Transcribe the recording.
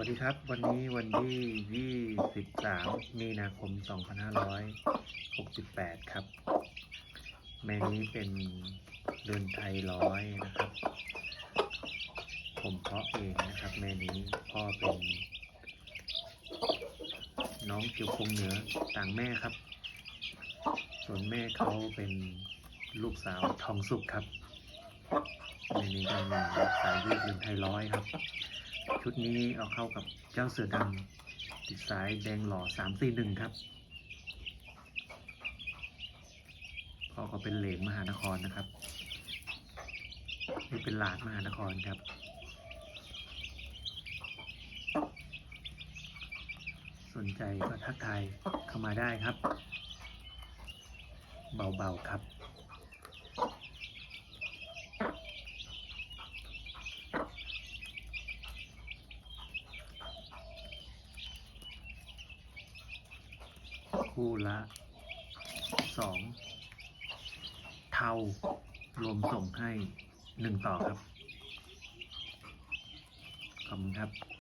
วัสดีครับ วันนี้วันที่ 23 มีนาคม 2568 ครับแม่นี้เป็นเรือนไทยร้อยนะครับ ผมเพาะเองนะครับแม่นี้พ่อเป็น น้องเกียวคงเหนือต่างแม่ครับ ส่วนแม่เขาเป็นลูกสาวทองสุกครับแม่นี้ก็มาสายยืดเรือนไทยร้อยครับ ชุดนี้เอาเข้ากับเจ้าเสือดำติดสายแดงหล่อสามสี่หนึ่งครับพ่อก็เป็นเหลนมหานครนะครับ นี่เป็นหลาดมหานครครับสนใจก็ทักทายเข้ามาได้ครับ เบา ๆ ครับ คู่ละสองเท่ารวมส่งให้หนึ่งต่อครับ ขอบคุณครับ